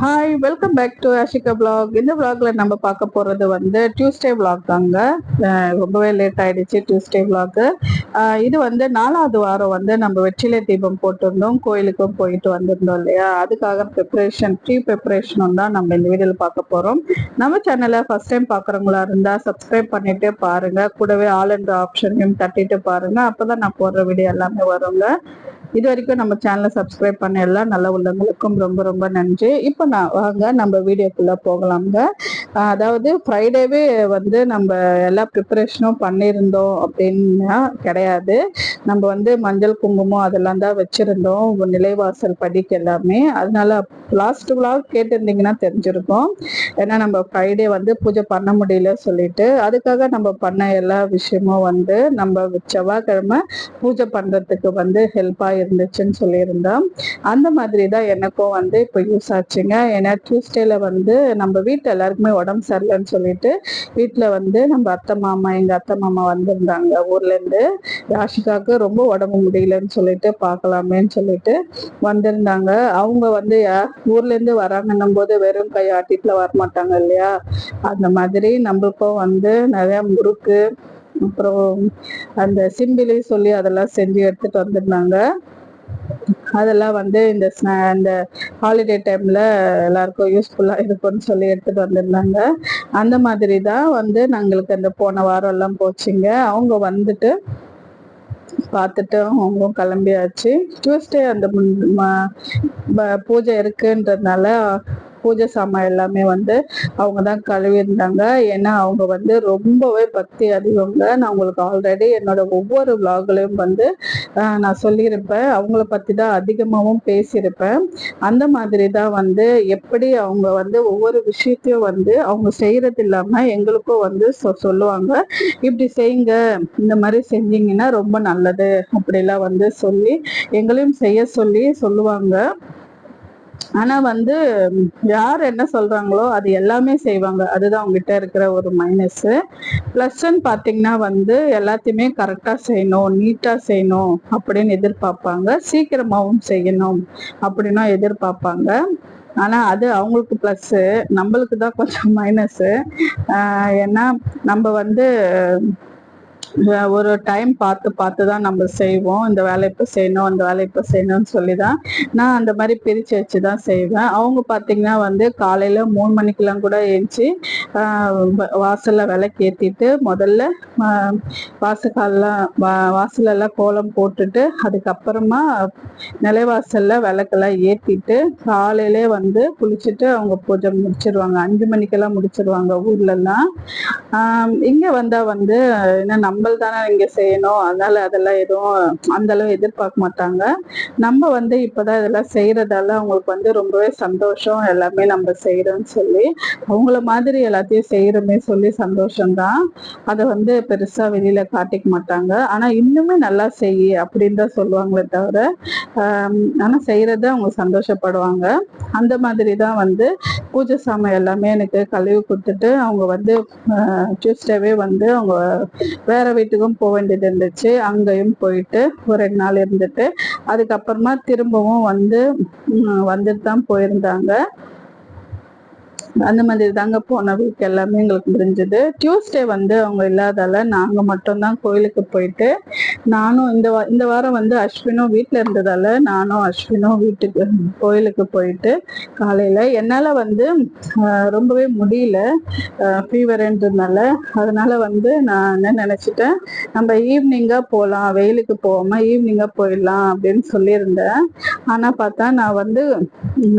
Hi welcome back to Ashika vlog இந்த பிளாக்ல நம்ம பார்க்க போறது வந்து டியூஸ்டே பிளாக் தாங்க. ரொம்பவே லேட் ஆயிடுச்சு டியூஸ்டே பிளாக் இது வந்து நாலாவது வாரம் வந்து நம்ம வெற்றிலை தீபம் போட்டிருந்தோம். கோயிலுக்கும் போயிட்டு வந்திருந்தோம் இல்லையா? அதுக்காக ப்ரிப்பரேஷன் ப்ரீ ப்ரிப்பரேஷனும் தான் நம்ம இந்த வீடியோல பார்க்க போறோம். நம்ம சேனலை ஃபர்ஸ்ட் டைம் பார்க்குறவங்களா இருந்தா சப்ஸ்கிரைப் பண்ணிட்டு பாருங்க. கூடவே ஆல் என்ற ஆப்ஷனையும் தட்டிட்டு பாருங்க. அப்பதான் நான் போடுற வீடியோ எல்லாமே வருங்க. இது வரைக்கும் நம்ம சேனலை சப்ஸ்கிரைப் பண்ண எல்லா நல்ல உள்ளவங்களுக்கும் ரொம்ப ரொம்ப நன்றி. இப்போ நான் வாங்க நம்ம வீடியோக்குள்ளே போகலாம்ங்க. அதாவது ஃப்ரைடேவே வந்து நம்ம எல்லா ப்ரிப்பரேஷனும் பண்ணியிருந்தோம் அப்படின்னா கிடையாது. நம்ம வந்து மஞ்சள் குங்குமம் அதெல்லாம் தான் வச்சிருந்தோம். நிலைவாசல் படிக்கு எல்லாமே. அதனால லாஸ்ட் விழா கேட்டிருந்தீங்கன்னா தெரிஞ்சிருக்கும். ஏன்னா நம்ம ஃப்ரைடே வந்து பூஜை பண்ண முடியல சொல்லிட்டு அதுக்காக நம்ம பண்ண எல்லா விஷயமும் வந்து நம்ம செவ்வாய்க்கிழமை பூஜை பண்றதுக்கு வந்து ஹெல்ப்பா இருந்துச்சுன்னு சொல்லியிருந்தோம். அந்த மாதிரி தான் எனக்கும் வந்து இப்போ யூஸ் ஆச்சுங்க. ஏன்னா டியூஸ்டேல வந்து நம்ம வீட்டில் எல்லாருக்குமே உடம்பு சரியில்லைன்னு சொல்லிட்டு வீட்டில் வந்து நம்ம அத்தை மாமா எங்க அத்தை மாமா வந்திருந்தாங்க. ஊர்ல இருந்து யாஷிகாவுக்கு ரொம்ப உடம்பு முடியலன்னு சொல்லிட்டு பார்க்கலாமேன்னு சொல்லிட்டு வந்திருந்தாங்க. அவங்க வந்து யா- ஊர்ல இருந்து வராங்கன்னும் போது வெறும் கை ஆட்டிட்டுல வரமாட்டாங்க. இல்லையா அந்த மாதிரி நம்மளுக்கும் வந்து நிறைய முறுக்கு அப்புறம் அந்த சிம்பிளி சொல்லி அதெல்லாம் செஞ்சு எடுத்துட்டு வந்திருந்தாங்க. அதெல்லாம் வந்து இந்த அந்த ஹாலிடே டைம்ல எல்லாருக்கும் யூஸ்ஃபுல்லா இருக்கும்னு சொல்லி எடுத்துட்டு வந்திருந்தாங்க. அந்த மாதிரி தான் வந்து நாங்களுக்கு அந்த போன வாரம் எல்லாம் போச்சுங்க. அவங்க வந்துட்டு பார்த்துட்டு அவங்களும் கிளம்பியாச்சு. டியூஸ்டே அந்த பூஜை இருக்குன்றதுனால பூஜை சாமான் எல்லாமே வந்து அவங்க தான் கழுவி இருந்தாங்க ஏன்னா அவங்க வந்து ரொம்பவே பக்தி அதிகங்க. நான் உங்களுக்கு ஆல்ரெடி என்னோட ஒவ்வொரு விலாக்லையும் வந்து நான் சொல்லியிருப்பேன். அவங்கள பத்தி தான் அதிகமாகவும் பேசியிருப்பேன். அந்த மாதிரி தான் வந்து எப்படி அவங்க வந்து ஒவ்வொரு விஷயத்தையும் வந்து அவங்க செய்யறது இல்லாம எங்களுக்கும் வந்து சொ- சொல்லுவாங்க. இப்படி செய்யுங்க. இந்த மாதிரி செஞ்சீங்கன்னா ரொம்ப நல்லது. அப்படிலாம் வந்து சொல்லி எங்களையும் செய்ய சொல்லி சொல்லுவாங்க. ஆனா வந்து யார் என்ன சொல்றாங்களோ அது எல்லாமே செய்வாங்க. அதுதான் அவங்ககிட்ட இருக்கிற ஒரு மைனஸ் ப்ளஸ்ன்னு பாத்தீங்கன்னா வந்து எல்லாத்தையுமே கரெக்டா செய்யணும் நீட்டா செய்யணும் அப்படின்னு எதிர்பார்ப்பாங்க. சீக்கிரமாவும் செய்யணும் அப்படின்னா எதிர்பார்ப்பாங்க. ஆனா அது அவங்களுக்கு பிளஸ் நம்மளுக்கு தான் கொஞ்சம் மைனஸ் ஏன்னா நம்ம வந்து ஒரு டைம் பார்த்து பார்த்து தான் நம்ம செய்வோம். இந்த வேலை இப்போ செய்யணும் அந்த வேலை இப்போ செய்யணும்னு சொல்லி தான் நான் அந்த மாதிரி பிரித்து வச்சு தான் செய்வேன். அவங்க பார்த்தீங்கன்னா வந்து காலையில் மூணு மணிக்கெல்லாம் கூட எழுந்துச்சி வாசலில் விளக்கு ஏற்றிட்டு முதல்ல வாசக்காலெலாம் வா வாசலெல்லாம் கோலம் போட்டுட்டு அதுக்கப்புறமா நிலைவாசலில் விளக்கெல்லாம் ஏற்றிட்டு காலையிலே வந்து குளிச்சுட்டு அவங்க பூஜை முடிச்சிருவாங்க. அஞ்சு மணிக்கெல்லாம் முடிச்சிருவாங்க ஊர்லலாம் இங்கே வந்தால் வந்து என்ன நம்ம தானே இங்க செய்யணும். அதனால அதெல்லாம் எதுவும் அந்த அளவு எதிர்பார்க்க மாட்டாங்க. நம்ம வந்து இப்பதான் இதெல்லாம் செய்யறதால அவங்களுக்கு வந்து ரொம்பவே சந்தோஷம். எல்லாமே நம்ம செய்யறோம்னு சொல்லி அவங்கள மாதிரி எல்லாத்தையும் செய்யறோமே சொல்லி சந்தோஷம்தான். அதை வந்து பெருசா வெளியில காட்டிக்க மாட்டாங்க. ஆனா இன்னுமே நல்லா செய் அப்படின்னு தான் சொல்லுவாங்களே தவிர ஆனா செய்யறத அவங்க சந்தோஷப்படுவாங்க. அந்த மாதிரி தான் வந்து பூஜை சாமான் எல்லாமே எனக்கு கழுவி கொடுத்துட்டு அவங்க வந்து டியூஸ்டேவே வந்து அவங்க வேற வீட்டுக்கும் போக வேண்டியது இருந்துச்சு. அங்கேயும் போயிட்டு ஒரு ரெண்டு நாள் இருந்துட்டு அதுக்கப்புறமா திரும்பவும் வந்து வந்துட்டு தான் போயிருந்தாங்க. அந்த மாதிரி தாங்க போன வீக் எல்லாமே எங்களுக்கு முடிஞ்சது. டியூஸ்டே வந்து அவங்க இல்லாதால நாங்க மட்டும்தான் கோயிலுக்கு போயிட்டு நானும் இந்த வா இந்த வாரம் வந்து அஸ்வினும் வீட்டில் இருந்ததால நானும் அஸ்வினும் வீட்டுக்கு கோயிலுக்கு போயிட்டு காலையில என்னால வந்து ரொம்பவே முடியல ஃபீவர்ன்றதுனால அதனால வந்து நான் என்ன நினைச்சிட்டேன் நம்ம ஈவினிங்கா போகலாம் வெயிலுக்கு போகாம ஈவினிங்கா போயிடலாம் அப்படின்னு சொல்லியிருந்தேன். ஆனா பார்த்தா நான் வந்து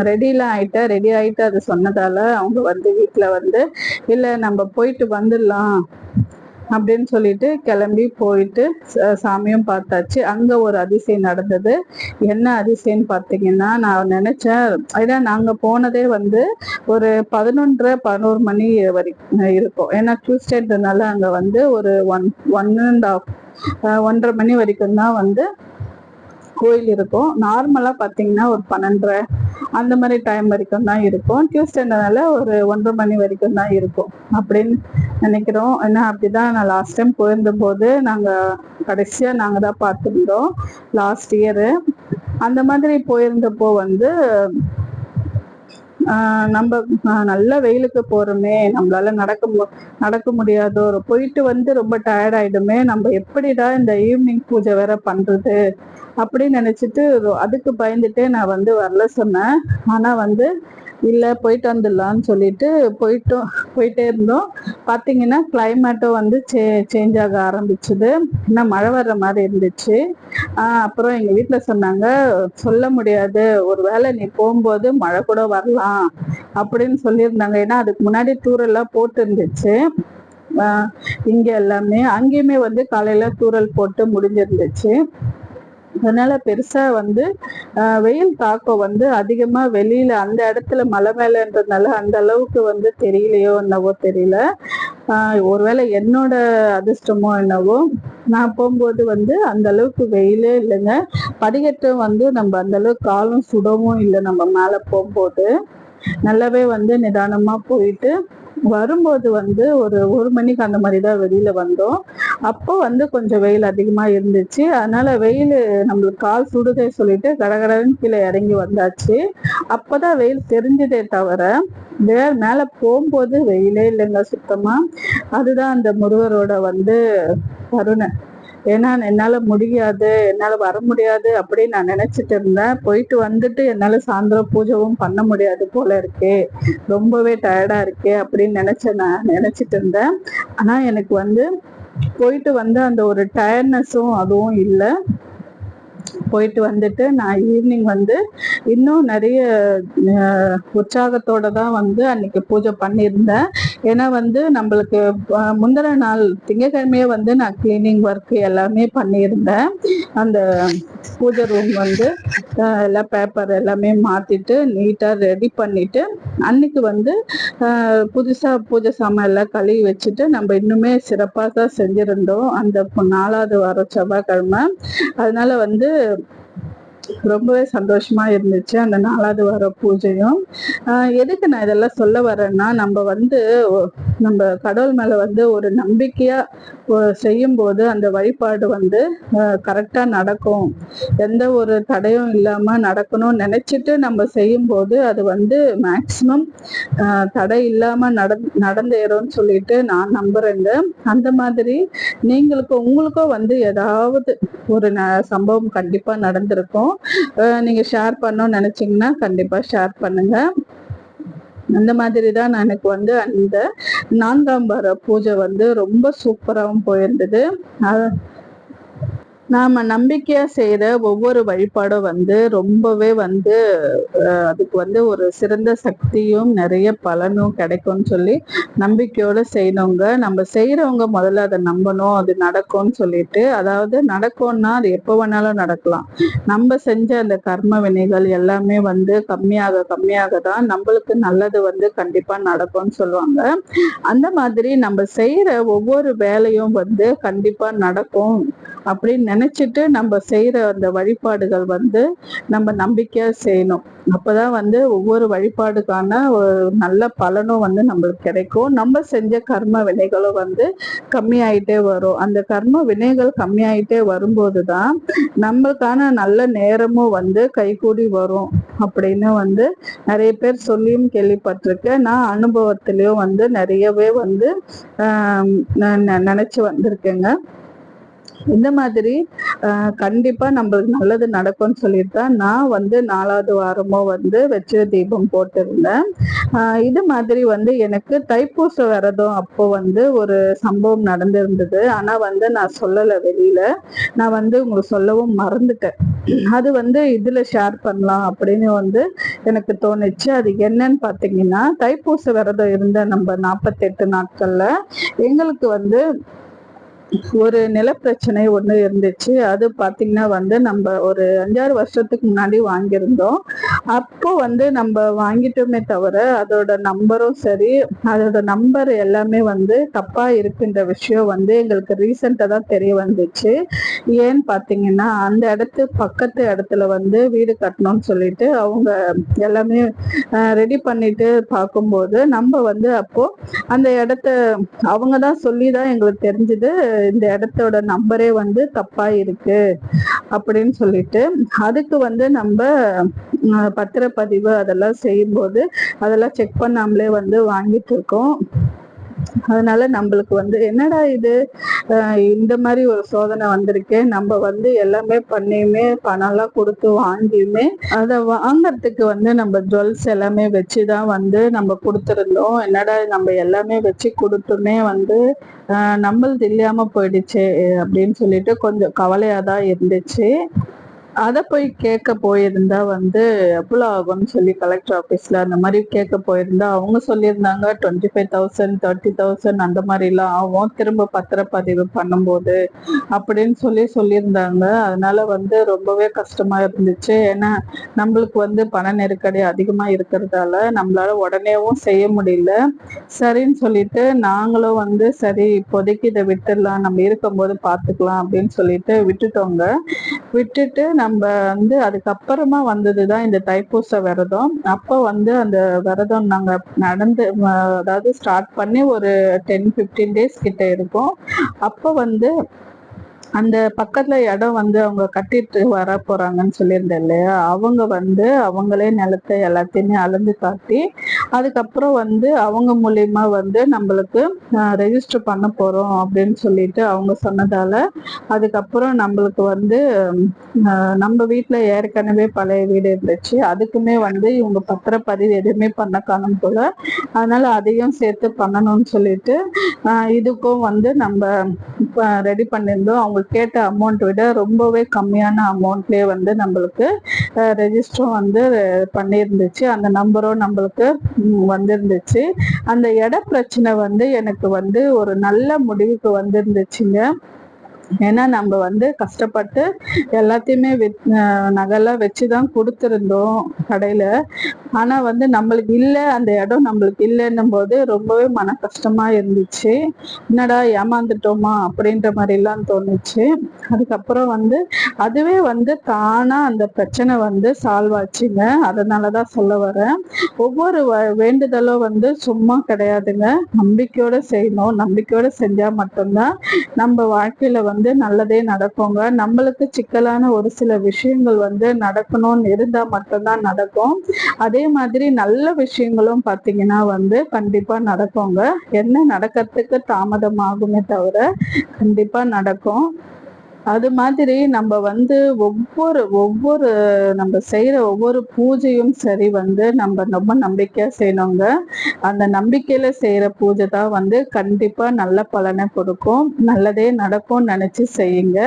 ரெடிலாம் ஆயிட்டேன் ரெடி ஆயிட்டு அது சொன்னதால அவங்க வந்து வீட்டில் வந்து இல்லை நம்ம போயிட்டு வந்துடலாம் அப்படின்னு சொல்லிட்டு கிளம்பி போயிட்டு ச- சாமியும் பார்த்தாச்சு. அங்க ஒரு அதிசயம் நடந்தது. என்ன அதிசயம்னு பார்த்தீங்கன்னா நான் நினைச்சேன் ஏன்னா நாங்க போனதே வந்து ஒரு பதினொன்றரை பதினோரு மணி வரைக்கும் இருக்கும். ஏன்னா டியூஸ்டேன்றதுனால அங்க வந்து ஒரு ஒன் ஒன் அண்ட் ஆஃப் ஒன்றரை மணி வரைக்கும் தான் வந்து கோயில் இருக்கும். நார்மலா பாத்தீங்கன்னா ஒரு பன்னெண்டரை அந்த மாதிரி டைம் வரைக்கும் தான் இருக்கும். டியூஸ்டேனால ஒரு ஒன்றரை மணி வரைக்கும் தான் இருக்கும் அப்படின்னு நினைக்கிறோம். ஏன்னா அப்படிதான் நான் லாஸ்ட் டைம் போயிருந்த போது நாங்க கடைசியா நாங்க தான் பார்த்துருந்தோம். லாஸ்ட் இயரு அந்த மாதிரி போயிருந்தப்போ வந்து ஆஹ் நம்ம நல்ல வெயிலுக்கு போறோமே நம்மளால நடக்க மு- நடக்க முடியாதோ போயிட்டு வந்து ரொம்ப டயர்ட் ஆயிடுமே நம்ம எப்படிடா இந்த ஈவினிங் பூஜை வேற பண்றது? அப்படின்னு நினைச்சிட்டு அதுக்கு பயந்துட்டே நான் வந்து வரல சொன்னேன். ஆனா வந்து இல்ல போயிட்டு வந்துடலாம்னு சொல்லிட்டு போயிட்டோம் போயிட்டே இருந்தோம். பாத்தீங்கன்னா கிளைமேட்டும் வந்து சே சேஞ்ச் ஆக ஆரம்பிச்சுது. இன்னும் மழை வர்ற மாதிரி இருந்துச்சு. அப்புறம் எங்க வீட்டில் சொன்னாங்க சொல்ல முடியாது. ஒரு வேளை நீ போகும்போது மழை கூட வரலாம் அப்படின்னு சொல்லியிருந்தாங்க. ஏன்னா அதுக்கு முன்னாடி தூரெல்லாம் போட்டு இருந்துச்சு இங்கே இங்க எல்லாமே அங்கேயுமே வந்து காலையில தூரல் போட்டு முடிஞ்சிருந்துச்சு. அதனால பெருசா வந்து வெயில் தாக்கம் வந்து அதிகமா வெளியில அந்த இடத்துல மலை மேலன்றதுனால அந்த அளவுக்கு வந்து தெரியலையோ என்னவோ தெரியல. ஆஹ் ஒருவேளை என்னோட அதிர்ஷ்டமோ என்னவோ நான் போகும்போது வந்து அந்த அளவுக்கு வெயிலே இல்லைங்க. படிக்கட்டும் வந்து நம்ம அந்த அளவுக்கு காலும் சுடவும் இல்லை நம்ம மேலே போகும்போது. நல்லாவே வந்து நிதானமா போயிட்டு வரும்போது வந்து ஒரு ஒரு மணிக்கு அந்த மாதிரி தான் வெளியில வந்தோம். அப்போ வந்து கொஞ்சம் வெயில் அதிகமா இருந்துச்சு. அதனால வெயில் நம்மளுக்கு கால் சுடுதே சொல்லிட்டு கடகடன்னு கீழே இறங்கி வந்தாச்சு. அப்பதான் வெயில் தெரிஞ்சதே தவிர வே மேல போகும்போது வெயிலே இல்லைங்க சுத்தமா. அதுதான் அந்த முருகரோட வந்து கருணை. ஏன்னா என்னால முடியாது என்னால வர முடியாது அப்படின்னு நான் நினைச்சிட்டு இருந்தேன். போயிட்டு வந்துட்டு என்னால சாயந்தரம் பூஜைவும் பண்ண முடியாது போல இருக்கே ரொம்பவே டயர்டா இருக்கே அப்படின்னு நினைச்ச நான் நினைச்சிட்டு இருந்தேன். ஆனா எனக்கு வந்து போயிட்டு வந்து அந்த ஒரு டயர்ட்னஸும் அதுவும் இல்லை. போயிட்டு வந்துட்டு நான் ஈவினிங் வந்து இன்னும் நிறைய உற்சாகத்தோட தான் வந்து அன்னைக்கு பூஜை பண்ணியிருந்தேன். ஏன்னா வந்து நம்மளுக்கு முந்தின நாள் திங்கக்கிழமையே வந்து நான் கிளீனிங் ஒர்க் எல்லாமே பண்ணியிருந்தேன். அந்த பூஜை ரூம் வந்து எல்லாம் பேப்பர் எல்லாமே மாத்திட்டு நீட்டாக ரெடி பண்ணிட்டு அன்னைக்கு வந்து புதுசாக பூஜை சாமான் எல்லாம் கழுவி வச்சுட்டு நம்ம இன்னுமே சிறப்பாக தான் செஞ்சுருந்தோம். அந்த நாலாவது வாரம் செவ்வாய்க்கிழமை. அதனால வந்து ரொம்பவே சந்தோஷமா இருந்துச்சு அந்த நாலாவது வார பூஜையும். ஆஹ் எதுக்கு நான் இதெல்லாம் சொல்ல வரேன்னா நம்ம வந்து நம்ம கடவுள் மேல வந்து ஒரு நம்பிக்கையா செய்யும்போது அந்த வழிபாடு வந்து கரெக்டா நடக்கும். எந்த ஒரு தடையும் இல்லாமல் நடக்கணும்னு நினச்சிட்டு நம்ம செய்யும்போது அது வந்து மேக்சிமம் தடை இல்லாம நட நடந்தேறும்னு சொல்லிட்டு நான் நம்புறேங்க. அந்த மாதிரி நீங்களுக்கு உங்களுக்கும் வந்து ஏதாவது ஒரு ந- சம்பவம் கண்டிப்பாக நடந்திருக்கும். நீங்கள் ஷேர் பண்ணணும்னு நினைச்சீங்கன்னா கண்டிப்பாக ஷேர் பண்ணுங்க. அந்த மாதிரி தான் எனக்கு வந்து அந்த நான்காம் வார பூஜை வந்து ரொம்ப சூப்பராகவும் போயிருந்தது. நாம நம்பிக்கையா செய்யற ஒவ்வொரு வழிபாடும் வந்து ரொம்பவே வந்து அதுக்கு வந்து ஒரு சிறந்த சக்தியும் நிறைய பலனும் கிடைக்கும்னு சொல்லி நம்பிக்கையோட செய்யணுங்க. நம்ம செய்யறவங்க முதல்ல அதை நம்பணும் அது நடக்கும்னு சொல்லிட்டு. அதாவது நடக்கும்னா அது எப்போ வேணாலும் நடக்கலாம். நம்ம செஞ்ச அந்த கர்ம வினைகள் எல்லாமே வந்து கம்மியாக கம்மியாக தான் நம்மளுக்கு நல்லது வந்து கண்டிப்பா நடக்கும்னு சொல்லுவாங்க. அந்த மாதிரி நம்ம செய்யற ஒவ்வொரு வேலையும் வந்து கண்டிப்பா நடக்கும் அப்படின்னு நினைச்சிட்டு நம்ம செய்யற அந்த வழிபாடுகள் வந்து நம்ம நம்பிக்கையா செய்யணும். அப்பதான் வந்து ஒவ்வொரு வழிபாடுக்கான ஒரு நல்ல பலனும் வந்து நம்மளுக்கு கிடைக்கும். நம்ம செஞ்ச கர்ம வினைகளும் வந்து கம்மியாயிட்டே வரும். அந்த கர்ம வினைகள் கம்மியாயிட்டே வரும்போது தான் நம்மளுக்கான நல்ல நேரமும் வந்து கைகூடி வரும் அப்படின்னு வந்து நிறைய பேர் சொல்லியும் கேள்விப்பட்டிருக்கேன். நான் அனுபவத்திலயும் வந்து நிறையவே வந்து ஆஹ் நினைச்சு வந்திருக்கேங்க. இந்த மாதிரி ஆஹ் கண்டிப்பா நம்மளுக்கு நல்லது நடக்கும்னு சொல்லிட்டு தான் நான் வந்து நாலாவது வாரமோ வந்து வெற்றில தீபம் போட்டிருந்தேன். ஆஹ் இது மாதிரி வந்து எனக்கு தைப்பூச விரதம் அப்போ வந்து ஒரு சம்பவம் நடந்திருந்தது. ஆனா வந்து நான் சொல்லலை வெளியில. நான் வந்து உங்களுக்கு சொல்லவும் மறந்துட்டேன். அது வந்து இதுல ஷேர் பண்ணலாம் அப்படின்னு வந்து எனக்கு தோணுச்சு. அது என்னன்னு பாத்தீங்கன்னா தைப்பூச விரதம் இருந்த நம்ம நாற்பத்தெட்டு நாட்கள்ல எங்களுக்கு வந்து ஒரு நிலப்பிரச்சனை ஒன்று இருந்துச்சு. அது பார்த்தீங்கன்னா வந்து நம்ம ஒரு அஞ்சாறு வருஷத்துக்கு முன்னாடி வாங்கியிருந்தோம். அப்போ வந்து நம்ம வாங்கிட்டோமே தவிர அதோட நம்பரும் சரி அதோட நம்பர் எல்லாமே வந்து தப்பா இருக்குன்ற விஷயம் வந்து எங்களுக்கு ரீசெண்டாக தான் தெரிய வந்துச்சு. ஏன்னு பார்த்தீங்கன்னா அந்த இடத்து பக்கத்து இடத்துல வந்து வீடு கட்டணும்னு சொல்லிட்டு அவங்க எல்லாமே ரெடி பண்ணிட்டு பார்க்கும்போது நம்ம வந்து அப்போ அந்த இடத்த அவங்க தான் சொல்லி தான் எங்களுக்கு தெரிஞ்சது. இந்த இடத்தோட நம்பரே வந்து தப்பா இருக்கு அப்படின்னு சொல்லிட்டு அதுக்கு வந்து நம்ம அஹ், பத்திரப்பதிவு அதெல்லாம் செய்யும்போது அதெல்லாம் செக் பண்ணாமலே வந்து வாங்கிட்டு இருக்கோம். அதனால நம்மளுக்கு வந்து என்னடா இது? அஹ் இந்த மாதிரி ஒரு சோதனை வந்திருக்கே. நம்ம வந்து எல்லாமே பண்ணியுமே பணம்லாம் கொடுத்து வாங்கியுமே அதை வாங்கறதுக்கு வந்து நம்ம ஜுவல்ஸ் எல்லாமே வச்சுதான் வந்து நம்ம கொடுத்துருந்தோம். என்னடா நம்ம எல்லாமே வச்சு கொடுத்துமே வந்து அஹ் நம்மளது இல்லாம போயிடுச்சு அப்படின்னு சொல்லிட்டு கொஞ்சம் கவலையா தான் இருந்துச்சு. அதை போய் கேட்க போயிருந்தா வந்து எவ்வளோ ஆகும்னு சொல்லி கலெக்டர் ஆஃபீஸில் அந்த மாதிரி கேட்க போயிருந்தா அவங்க சொல்லியிருந்தாங்க twenty five thousand thirty thousand அந்த மாதிரிலாம் ஆகும். திரும்ப பத்திரப்பதிவு பண்ணும்போது அப்படின்னு சொல்லி சொல்லியிருந்தாங்க. அதனால வந்து ரொம்பவே கஷ்டமாக இருந்துச்சு. ஏன்னா நம்மளுக்கு வந்து பண நெருக்கடி அதிகமாக இருக்கிறதால நம்மளால உடனேவும் செய்ய முடியல. சரின்னு சொல்லிட்டு நாங்களும் வந்து சரி இப்போதைக்கு இதை விட்டுடலாம். நம்ம இருக்கும்போது பார்த்துக்கலாம் அப்படின்னு சொல்லிட்டு விட்டுட்டோங்க. விட்டுட்டு நம்ம வந்து அதுக்கப்புறமா வந்தது தான் இந்த தைப்பூச விரதம். அப்போ வந்து அந்த விரதம் நாங்கள் நடந்து அதாவது ஸ்டார்ட் பண்ணி ஒரு டென் ஃபிஃப்டீன் டேஸ் கிட்ட இருக்கும். அப்போ வந்து அந்த பக்கத்துல இடம் வந்து அவங்க கட்டிட்டு வர போறாங்கன்னு சொல்லியிருந்தேன் இல்லையா? அவங்க வந்து அவங்களே நிலத்தை எல்லாத்தையுமே அளந்து காட்டி அதுக்கப்புறம் வந்து அவங்க மூலயமா வந்து நம்மளுக்கு ரெஜிஸ்டர் பண்ண போகிறோம் அப்படின்னு சொல்லிட்டு அவங்க சொன்னதால் அதுக்கப்புறம் நம்மளுக்கு வந்து நம்ம வீட்டில் ஏற்கனவே பழைய வீடு இருந்துச்சு. அதுக்குமே வந்து இவங்க பத்திரப்பதிவு எதுவுமே பண்ண காணும் போல அதனால் அதையும் சேர்த்து பண்ணணும்னு சொல்லிட்டு இதுக்கும் வந்து நம்ம இப்போ ரெடி பண்ணியிருந்தோம். அவங்க கேட்ட அமௌண்ட் விட ரொம்பவே கம்மியான அமௌண்ட்லேயே வந்து நம்மளுக்கு ரெஜிஸ்டரும் வந்து பண்ணியிருந்துச்சு. அந்த நம்பரும் நம்மளுக்கு வந்திருந்துச்சு. அந்த இட பிரச்சனை வந்து எனக்கு வந்து ஒரு நல்ல முடிவுக்கு வந்திருந்துச்சுங்க. ஏன்னா நம்ம வந்து கஷ்டப்பட்டு எல்லாத்தையுமே வித் நகைலாம் வச்சுதான் கொடுத்துருந்தோம் கடையில. ஆனா வந்து நம்மளுக்கு இல்லை அந்த இடம் நம்மளுக்கு இல்லைன்னும் போது ரொம்பவே மன கஷ்டமா இருந்துச்சு. என்னடா ஏமாந்துட்டோமா அப்படின்ற மாதிரிலாம் தோணுச்சு. அதுக்கப்புறம் வந்து அதுவே வந்து தானா அந்த பிரச்சனை வந்து சால்வ் ஆச்சுங்க. அதனாலதான் சொல்ல வரேன். ஒவ்வொரு வேண்டுதலும் வந்து சும்மா கிடையாதுங்க. நம்பிக்கையோட செய்யணும். நம்பிக்கையோட செஞ்சா மட்டும்தான் நம்ம வாழ்க்கையில வந்து நல்லதே நடக்குங்க. நம்மளுக்கு சிக்கலான ஒரு சில விஷயங்கள் வந்து நடக்கணும்னு இருந்தா மட்டும்தான் நடக்கும். அதே அதே மாதிரி நல்ல விஷயங்களும் பாத்தீங்கன்னா வந்து கண்டிப்பா நடக்குங்க. என்ன நடக்கிறதுக்கு தாமதமாகுமே தவிர கண்டிப்பா நடக்கும். அது மாதிரி நம்ம வந்து ஒவ்வொரு ஒவ்வொரு நம்ம செய்யற ஒவ்வொரு பூஜையும் சரி வந்து நம்ம ரொம்ப நம்பிக்கையா செய்யணுங்க. அந்த நம்பிக்கையில செய்யற பூஜை தான் வந்து கண்டிப்பா நல்ல பலனை கொடுக்கும். நல்லதே நடக்கும்னு நினைச்சு செய்யுங்க.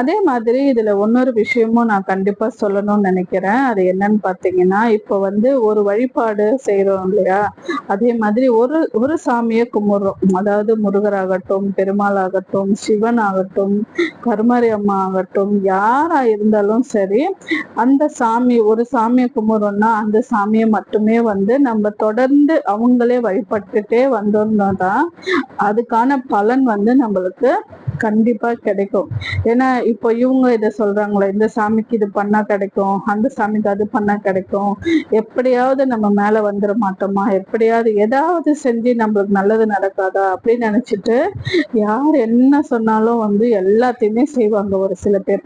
அதே மாதிரி இதுல இன்னொரு விஷயமும் நான் கண்டிப்பா சொல்லணும்னு நினைக்கிறேன். அது என்னன்னு பாத்தீங்கன்னா இப்போ வந்து ஒரு வழிபாடு செய்கிறோம் இல்லையா? அதே மாதிரி ஒரு ஒரு சாமியை கும்பிடுறோம். அதாவது முருகராகட்டும் பெருமாள் ஆகட்டும் சிவன் ஆகட்டும் கருமாரி அம்மா ஆகட்டும் யாரா இருந்தாலும் சரி அந்த சாமி ஒரு சாமியை கும்பிடுறோம்னா அந்த சாமியை மட்டுமே வந்து நம்ம தொடர்ந்து அவங்களே வழிபட்டுட்டே வந்தோம்னா தான் அதுக்கான பலன் வந்து நம்மளுக்கு கண்டிப்பா கிடைக்கும். ஏன்னா இப்போ இவங்க இதை சொல்றாங்களே இந்த சாமிக்கு இது பண்ணா கிடைக்கும் அந்த சாமிக்கு அது பண்ணா கிடைக்கும் எப்படியாவது நம்ம மேல வந்துட மாட்டோமா எப்படியாவது ஏதாவது செஞ்சு நம்மளுக்கு நல்லது நடக்காதா அப்படின்னு நினைச்சிட்டு யார் என்ன சொன்னாலும் வந்து எல்லாத்தையும் செய்வாங்க ஒரு சில பேர்.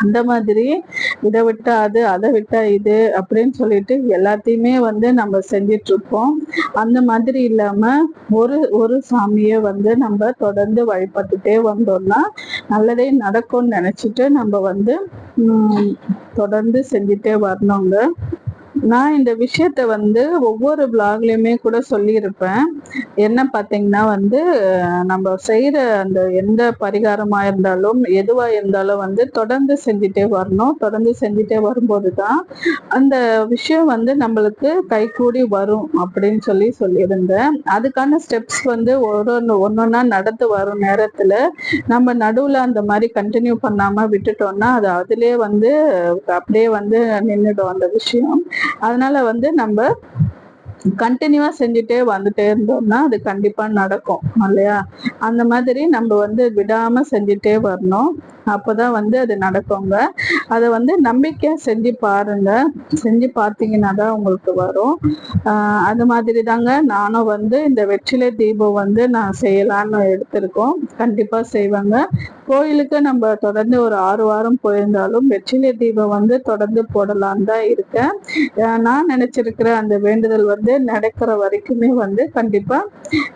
அந்த மாதிரி இதை விட்டா அது அதை விட்டா இது அப்படின்னு சொல்லிட்டு எல்லாத்தையுமே வந்து நம்ம செஞ்சிட்டு இருப்போம். அந்த மாதிரி இல்லாம ஒரு ஒரு சாமியை வந்து நம்ம தொடர்ந்து வழிபட்டுட்டே வந்தோம்னா நல்லதே நடக்கும்னு நினைச்சிட்டு நம்ம வந்து உம் தொடர்ந்து செஞ்சுட்டே வரணுங்க. நான் இந்த விஷயத்த வந்து ஒவ்வொரு பிளாக்லயுமே கூட சொல்லியிருப்பேன். என்ன பார்த்தீங்கன்னா வந்து நம்ம செய்கிற அந்த எந்த பரிகாரமா இருந்தாலும் எதுவா இருந்தாலும் வந்து தொடர்ந்து செஞ்சுட்டே வரணும். தொடர்ந்து செஞ்சுட்டே வரும்போது தான் அந்த விஷயம் வந்து நம்மளுக்கு கைகூடி வரும் அப்படின்னு சொல்லி சொல்லியிருந்தேன். அதுக்கான ஸ்டெப்ஸ் வந்து ஒரு ஒன்று ஒன்னொன்னா நடந்து வரும் நேரத்துல நம்ம நடுவுல அந்த மாதிரி கண்டினியூ பண்ணாம விட்டுட்டோம்னா அது அதிலே வந்து அப்படியே வந்து நின்றுடும் அந்த விஷயம். அதனால வந்து நம்ம கண்டினியூவா செஞ்சுட்டே வந்துட்டே இருந்தோம்னா அது கண்டிப்பா நடக்கும் இல்லையா? அந்த மாதிரி நம்ம வந்து விடாம செஞ்சுட்டே வரணும். அப்போதான் வந்து அது நடக்குங்க. அதை வந்து நம்பிக்கையா செஞ்சு பாருங்க. செஞ்சு பார்த்தீங்கன்னா தான் உங்களுக்கு வரும். ஆஹ் அது மாதிரி தாங்க நானும் வந்து இந்த வெற்றிலை தீபம் வந்து நான் செய்யலான்னு எடுத்திருக்கோம். கண்டிப்பாக செய்வாங்க. கோயிலுக்கு நம்ம தொடர்ந்து ஒரு ஆறு வாரம் போயிருந்தாலும் வெற்றிலை தீபம் வந்து தொடர்ந்து போடலான்னு தான் இருக்கேன். நான் நினைச்சிருக்கிற அந்த வேண்டுதல் வந்து நடக்கிற வரைக்குமே வந்து கண்டிப்பா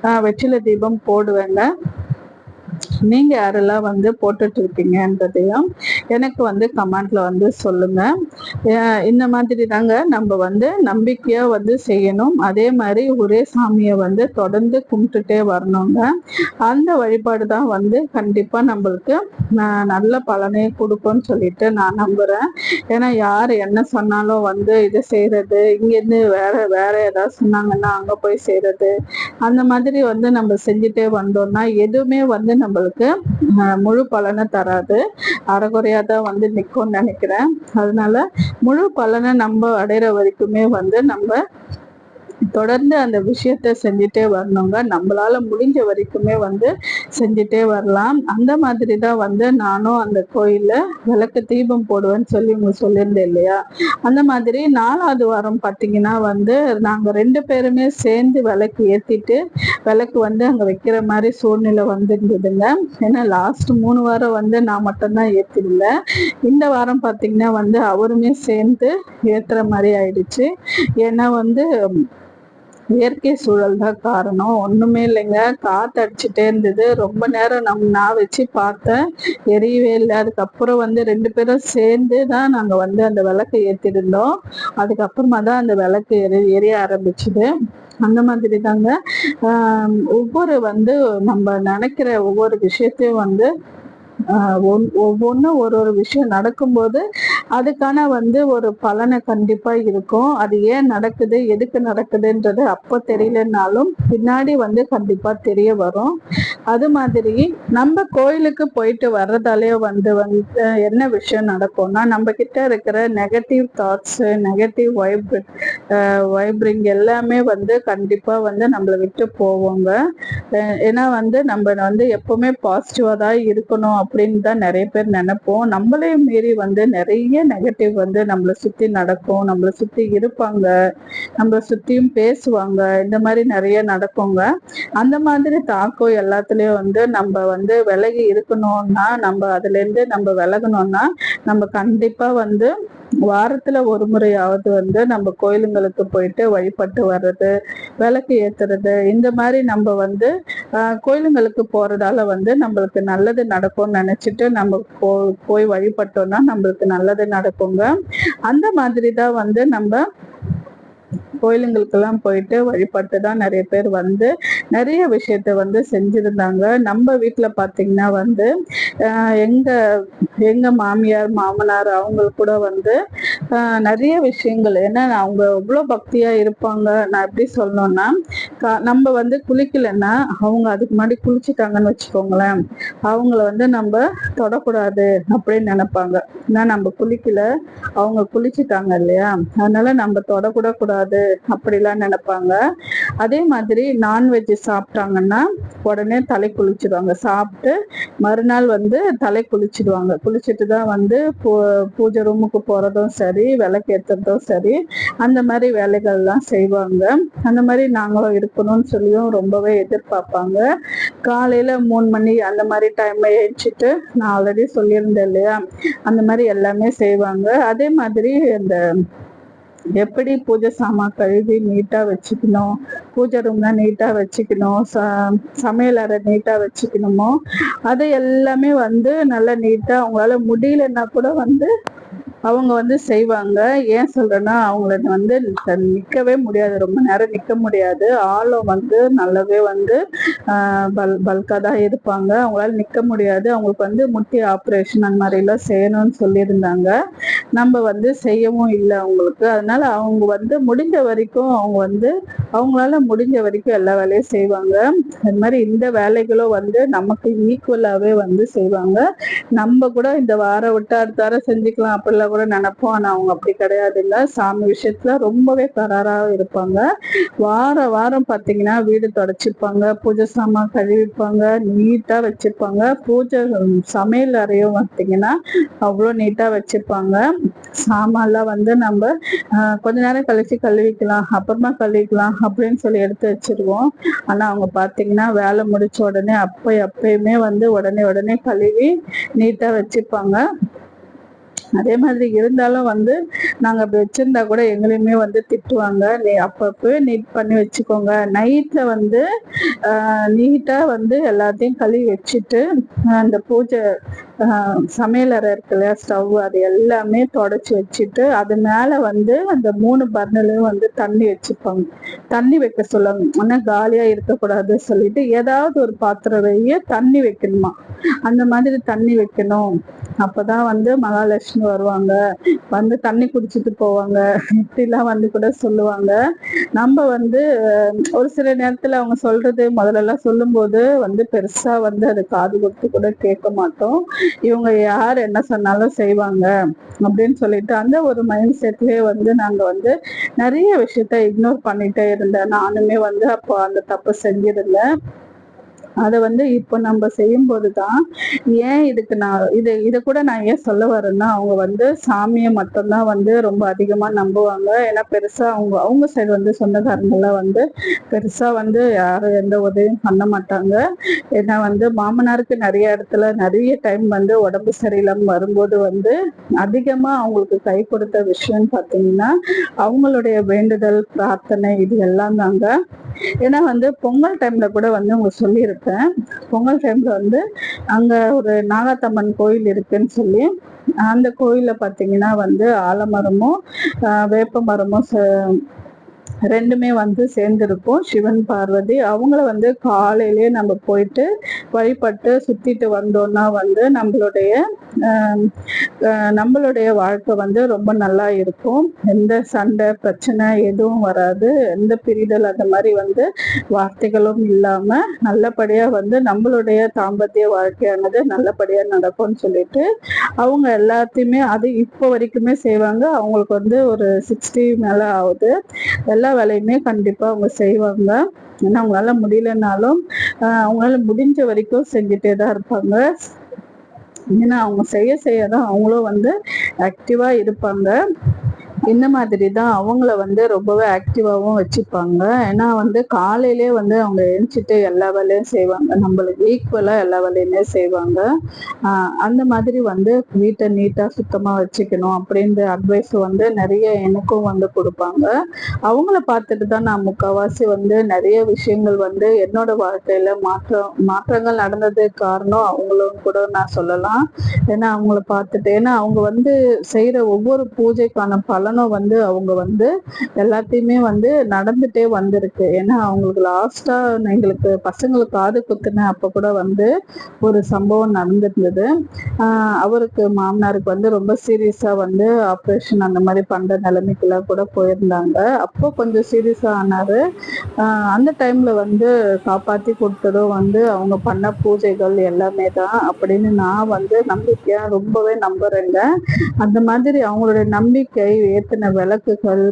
வெற்றில வெற்றிலை தீபம் போடுவேங்க. நீங்க யாரெல்லாம் வந்து போட்டுட்டு இருக்கீங்கன்றதையும் எனக்கு வந்து கமெண்ட்ல வந்து சொல்லுங்க. இந்த மாதிரி தாங்க நம்ம வந்து நம்பிக்கையா வந்து செய்யணும். அதே மாதிரி ஒரே சாமியை வந்து தொடர்ந்து கும்பிட்டுட்டே வரணுங்க. அந்த வழிபாடு தான் வந்து கண்டிப்பா நம்மளுக்கு நல்ல பலனை கொடுக்கும்னு சொல்லிட்டு நான் நம்புறேன். ஏன்னா யார் என்ன சொன்னாலும் வந்து இதை செய்யறது இங்கேருந்து வேற வேற ஏதாவது சொன்னாங்கன்னா அங்க போய் செய்யறது அந்த மாதிரி வந்து நம்ம செஞ்சுட்டே வந்தோம்னா எதுவுமே வந்து நம்ம நம்மளுக்கு முழு பலனை தராது. அறகுறையாக தான் வந்து நிற்கும்னு நினைக்கிறேன். அதனால முழு பலனை நம்ம அடையிற வரைக்குமே வந்து நம்ம தொடர்ந்து அந்த விஷயத்த செஞ்சுட்டே வரணுங்க. நம்மளால முடிஞ்ச வரைக்குமே வந்து செஞ்சுட்டே வரலாம். அந்த மாதிரி தான் வந்து நானும் அந்த கோயில்ல விளக்கு தீபம் போடுவேன்னு சொல்லி உங்க சொல்லியிருந்தேன் இல்லையா? அந்த மாதிரி நாலாவது வாரம் பார்த்தீங்கன்னா வந்து நாங்க ரெண்டு பேருமே சேர்ந்து விளக்கு ஏத்திட்டு விளக்கு வந்து அங்க வைக்கிற மாதிரி சூழ்நிலை வந்துருந்ததுங்க. ஏன்னா லாஸ்ட் மூணு வாரம் வந்து நான் மட்டும்தான் ஏற்றிருந்தேன் இந்த வாரம் பார்த்தீங்கன்னா வந்து அவருமே சேர்ந்து ஏத்துற மாதிரி ஆயிடுச்சு. ஏன்னா வந்து இயற்கை சூழல் தான் காரணம். ஒண்ணுமே இல்லைங்க. காத்து அடிச்சுட்டே இருந்தது. ரொம்ப நேரம் நம்ம நான் வச்சு பார்த்தேன். எரியவே இல்லை. அதுக்கப்புறம் வந்து ரெண்டு பேரும் சேர்ந்து தான் நாங்க வந்து அந்த விளக்கை ஏத்திருந்தோம். அதுக்கப்புறமா தான் அந்த விளக்கு எரி எரிய ஆரம்பிச்சுது. அந்த மாதிரி தாங்க. ஆஹ் ஒவ்வொரு வந்து நம்ம நினைக்கிற ஒவ்வொரு விஷயத்தையும் வந்து ஒவ்வொன்றும் ஒரு ஒரு விஷயம் நடக்கும்போது அதுக்கான வந்து ஒரு பலனை கண்டிப்பா இருக்கும். அது ஏன் நடக்குது? எதுக்கு நடக்குதுன்றது அப்போ தெரியலனாலும் பின்னாடி வந்து கண்டிப்பா தெரிய வரும். அது மாதிரி நம்ம கோயிலுக்கு போயிட்டு வர்றதாலே வந்து வந்து என்ன விஷயம் நடக்கும்னா நம்ம கிட்ட இருக்கிற negative thoughts negative vibe vibrating எல்லாமே வந்து கண்டிப்பா வந்து நம்மளை விட்டு போவோங்க ஏன்னா வந்து நம்ம வந்து எப்பவுமே பாசிட்டிவா தான் இருக்கணும் அப்படின்னு தான் நிறைய பேர் நினைப்போம். நம்மளையும் மீறி வந்து நிறைய நெகட்டிவ் வந்து நம்மளை சுத்தி நடக்கும். நம்மளை சுத்தி இருப்பாங்க. நம்மளை சுத்தியும் பேசுவாங்க. இந்த மாதிரி நிறைய நடக்குங்க. அந்த மாதிரி தாக்கம் எல்லாத்துலயும் வந்து நம்ம வந்து விலகி இருக்கணும்னா நம்ம அதுல இருந்து நம்ம விலகணும்னா நம்ம கண்டிப்பா வந்து வாரத்துல ஒரு முறையாவது வந்து நம்ம கோயிலுங்களுக்கு போயிட்டு வழிபட்டு வர்றது விளக்கு ஏத்துறது இந்த மாதிரி நம்ம வந்து கோயிலுங்களுக்கு போறதால வந்து நம்மளுக்கு நல்லது நடக்கும்னு நினைச்சிட்டு நம்ம போ போய் வழிபட்டோம்னா நம்மளுக்கு நல்லது நடக்குங்க. அந்த மாதிரி தான் வந்து நம்ம கோயிலுங்களுக்கெல்லாம் போயிட்டு வழிபட்டு தான் நிறைய பேர் வந்து நிறைய விஷயத்த வந்து செஞ்சிருந்தாங்க. நம்ம வீட்டுல பாத்தீங்கன்னா வந்து ஆஹ் எங்க எங்க மாமியார் மாமனார் அவங்களுக்கு கூட வந்து நிறைய விஷயங்கள். ஏன்னா அவங்க எவ்வளோ பக்தியா இருப்பாங்க. நான் எப்படி சொல்லணும்னா கா- நம்ம வந்து குளிக்கலைன்னா அவங்க அதுக்கு முன்னாடி குளிச்சுட்டாங்கன்னு வச்சுக்கோங்களேன். அவங்கள வந்து நம்ம தொடக்கூடாது அப்படின்னு நினைப்பாங்க. ஏன்னா நம்ம குளிக்கல அவங்க குளிச்சுட்டாங்க இல்லையா? அதனால நம்ம தொடக்கூட கூடாது அப்படிலாம் நினைப்பாங்க. அதே மாதிரி நான்வெஜ் சாப்பிட்டாங்கன்னா உடனே தலை குளிச்சிடுவாங்க. சாப்பிட்டு மறுநாள் வந்து தலை குளிச்சிடுவாங்க. குளிச்சுட்டு தான் வந்து பூ பூஜை ரூமுக்கு போறதும் சரி சரி விளக்கேற்றதும் சரி அந்த மாதிரி வேலைகள்லாம் செய்வாங்க. அந்த மாதிரி நாங்களும் இருக்கணும்னு சொல்லியும் ரொம்பவே எதிர்பார்ப்பாங்க. காலையில மூணு மணி அந்த மாதிரி டைம்ல எழுச்சிட்டு நான் ஆல்ரெடி சொல்லியிருந்தேன் இல்லையா? அந்த மாதிரி எல்லாமே செய்வாங்க. அதே மாதிரி இந்த எப்படி பூஜை சாமான் கழுவி நீட்டா வச்சுக்கணும் பூஜை ரூம்லாம் நீட்டா வச்சுக்கணும் ச சமையல் அறை நீட்டா வச்சுக்கணுமோ அதை எல்லாமே வந்து நல்லா நீட்டா அவங்களால முடியலன்னா கூட வந்து அவங்க வந்து செய்வாங்க. ஏன் சொல்றேன்னா அவங்கள வந்து நிக்கவே முடியாது. ரொம்ப நேரம் நிக்க முடியாது. ஆழம் வந்து நல்லாவே வந்து ஆஹ் பல் பல்கா தான் இருப்பாங்க. அவங்களால நிக்க முடியாது. அவங்களுக்கு வந்து முட்டி ஆப்ரேஷன் அந்த மாதிரி எல்லாம் செய்யணும்னு சொல்லியிருந்தாங்க. நம்ம வந்து செய்யவும் இல்லை அவங்களுக்கு. அதனால அவங்க வந்து முடிஞ்ச வரைக்கும் அவங்க வந்து அவங்களால முடிஞ்ச வரைக்கும் எல்லா வேலையும் செய்வாங்க. அது மாதிரி இந்த வேலைகளும் வந்து நமக்கு ஈக்குவலாகவே வந்து செய்வாங்க. நம்ம கூட இந்த வாரம் விட்டு அடுத்த வாரம் செஞ்சுக்கலாம் அப்படிலாம் கூட நினைப்போம். ஆனால் அவங்க அப்படி கிடையாது இல்லை சாமி விஷயத்துல ரொம்பவே கராராக இருப்பாங்க. வார வாரம் பார்த்தீங்கன்னா வீடு தொடச்சிப்பாங்க. பூஜை சாமான் கழுவிப்பாங்க. நீட்டாக வச்சுப்பாங்க. பூஜை சமையல் அறையும் பார்த்தீங்கன்னா அவ்வளோ நீட்டாக வச்சுப்பாங்க. சாமான்லாம் வந்து நம்ம கொஞ்ச நேரம் கழிச்சு கழுவிக்கலாம் அப்புறமா கழுவிக்கலாம் அப்படின்னு சொல்லி எடுத்து வச்சிருவோம். ஆனா அவங்க பாத்தீங்கன்னா வேலை முடிச்ச உடனே அப்போ எப்பயுமே வந்து உடனே உடனே கழுவி நீட்டா வச்சுப்பாங்க. அதே மாதிரி இருந்தாலும் வந்து நாங்கள் அப்படி வச்சிருந்தா கூட எங்களையுமே வந்து திட்டுவாங்க. நீ அப்பப்போ நீட் பண்ணி வச்சுக்கோங்க. நைட்டில் வந்து நீட்டாக வந்து எல்லாத்தையும் கழுவி வச்சுட்டு அந்த பூஜை சமையலறை இருக்கு இல்லையா? ஸ்டவ் அது எல்லாமே தொடச்சி வச்சுட்டு அது மேலே வந்து அந்த மூணு பர்னலையும் வந்து தண்ணி வச்சுப்பாங்க. தண்ணி வைக்க சொல்லுவாங்க. ஆனால் காலியாக இருக்கக்கூடாது சொல்லிட்டு ஏதாவது ஒரு பாத்திரம் வைய தண்ணி வைக்கணுமா? அந்த மாதிரி தண்ணி வைக்கணும். அப்பதான் வந்து மகாலட்சுமி வருவாங்க. வந்து தண்ணி குடிச்சிட்டு போவாங்க. இப்படிலாம் வந்து கூட சொல்லுவாங்க. நம்ம வந்து ஒரு சில நேரத்துல அவங்க சொல்றது முதல்ல எல்லாம் சொல்லும் போது வந்து பெருசா வந்து அது காது கொடுத்து கூட கேட்க மாட்டோம். இவங்க யார் என்ன சொன்னாலும் செய்வாங்க அப்படின்னு சொல்லிட்டு அந்த ஒரு மைண்ட் செட்லயே வந்து நாங்க வந்து நிறைய விஷயத்த இக்னோர் பண்ணிட்டே இருந்தேன். நானுமே வந்து அப்போ அந்த தப்பு செஞ்சிருந்தேன். அதை வந்து இப்போ நம்ம செய்யும்போது தான் ஏன் இதுக்கு நான் இது இதை கூட நான் ஏன் சொல்ல வரேன்னா அவங்க வந்து சாமியை மட்டும்தான் வந்து ரொம்ப அதிகமாக நம்புவாங்க. ஏன்னா பெருசாக அவங்க அவங்க சைடு வந்து சொந்தக்காரங்களாம் வந்து பெருசாக வந்து யாரும் எந்த உதவியும் பண்ண மாட்டாங்க. ஏன்னா வந்து மாமனாருக்கு நிறைய இடத்துல நிறைய டைம் வந்து உடம்பு சரியில்லாமல் வரும்போது வந்து அதிகமாக அவங்களுக்கு கை கொடுத்த விஷயம்னு பார்த்தீங்கன்னா அவங்களுடைய வேண்டுதல் பிரார்த்தனை இது எல்லாம் தாங்க ஏன்னா வந்து பொங்கல் டைம்ல கூட வந்து அவங்க சொல்லியிருப்பாங்க. சொல்லியிருப்பேன் பொங்கல் டைம்ல வந்து அங்க ஒரு நாகாத்தம்மன் கோயில் இருக்குன்னு சொல்லி அந்த கோயில பாத்தீங்கன்னா வந்து ஆலமரமும் வேப்ப மரமும் ரெண்டுமே வந்து சேர்ந்துருக்கும். சிவன் பார்வதி அவங்கள வந்து காலையிலேயே நம்ம போயிட்டு வழிபட்டு சுத்திட்டு வந்தோம்னா வந்து நம்மளுடைய நம்மளுடைய வாழ்க்கை வந்து ரொம்ப நல்லா இருக்கும். எந்த சண்டை பிரச்சனை எதுவும் வராது. எந்த பிரிதல் அந்த மாதிரி வந்து வார்த்தைகளும் இல்லாம நல்லபடியா வந்து நம்மளுடைய தாம்பத்திய வாழ்க்கையானது நல்லபடியா நடக்கும்னு சொல்லிட்டு அவங்க எல்லாத்தையுமே அது இப்போ வரைக்குமே செய்வாங்க. அவங்களுக்கு வந்து ஒரு சிக்ஸ்டி மேல ஆகுது. எல்லா எல்லா வேலையுமே கண்டிப்பா அவங்க செய்வாங்க. ஏன்னா அவங்களால முடியலனாலும் அவங்களால முடிஞ்ச வரைக்கும் செஞ்சுட்டே தான் இருப்பாங்க. ஏன்னா அவங்க செய்ய செய்ய தான் அவங்களும் வந்து ஆக்டிவா இருப்பாங்க. இந்த மாதிரி தான் அவங்கள வந்து ரொம்பவே ஆக்டிவாகவும் வச்சுப்பாங்க. ஏன்னா வந்து காலையிலே வந்து அவங்க எழுந்துட்டு எல்லா வேலையும் செய்வாங்க. நம்மளுக்கு ஈக்குவலாக எல்லா வேலையுமே செய்வாங்க. அந்த மாதிரி வந்து வீட்டை நீட்டாக சுத்தமாக வச்சுக்கணும் அப்படின்ற அட்வைஸ் வந்து நிறைய எனக்கும் வந்து கொடுப்பாங்க. அவங்கள பார்த்துட்டு தான் நான் முக்கால்வாசி வந்து நிறைய விஷயங்கள் வந்து என்னோட வாழ்க்கையில் மாற்றம் மாற்றங்கள் நடந்தது காரணம் அவங்களும் கூட நான் சொல்லலாம். ஏன்னா அவங்கள பார்த்துட்டு ஏன்னா அவங்க வந்து செய்கிற ஒவ்வொரு பூஜைக்கான பலன் பலனும் வந்து அவங்க வந்து எல்லாத்தையுமே வந்து நடந்துட்டே வந்திருக்கு. ஏன்னா அவங்களுக்கு லாஸ்டா எங்களுக்கு பசங்களுக்கு காது குத்துன அப்ப கூட வந்து ஒரு சம்பவம் நடந்திருந்தது. அவருக்கு மாமனாருக்கு வந்து ரொம்ப சீரியஸா வந்து ஆப்ரேஷன் அந்த மாதிரி பண்ற நிலைமைக்கெல்லாம் கூட போயிருந்தாங்க. அப்போ கொஞ்சம் சீரியஸா ஆனாரு. அந்த டைம்ல வந்து காப்பாத்தி கொடுத்ததும் வந்து அவங்க பண்ண பூஜைகள் எல்லாமே தான் அப்படின்னு நான் வந்து நம்பிக்கையா ரொம்பவே நம்புறேங்க. அந்த மாதிரி அவங்களுடைய நம்பிக்கை ஏத்தின விளக்குகள்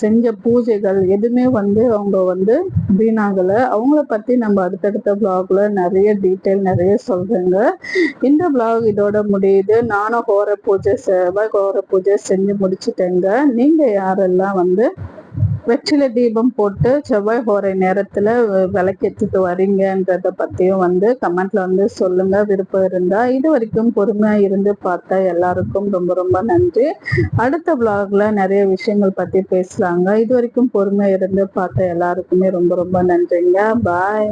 செஞ்ச பூஜைகள் எதுவுமே வந்து அவங்க வந்து வீணாகல. அவங்கள பத்தி நம்ம அடுத்தடுத்த பிளாக்ல நிறைய டீட்டெயில் நிறைய சொல்றேங்க. இந்த பிளாக் இதோட முடியுது. நானும் ஹோர பூஜை செவ்வாய் ஹோர பூஜை செஞ்சு முடிச்சுட்டேங்க. நீங்க யாரெல்லாம் வந்து வெற்றில தீபம் போட்டு செவ்வாய் ஹோரை நேரத்துல விளக்கேற்றிட்டு வரீங்கன்றத பத்தியும் வந்து கமெண்ட்ல வந்து சொல்லுங்க. விருப்பம் இருந்தா இது வரைக்கும் பொறுமையா இருந்து பார்த்தா எல்லாருக்கும் ரொம்ப ரொம்ப நன்றி. அடுத்த பிளாக்ல நிறைய விஷயங்கள் பத்தி பேசலாங்க. இது வரைக்கும் பொறுமையா இருந்து பார்த்த எல்லாருக்குமே ரொம்ப ரொம்ப நன்றிங்க. பாய்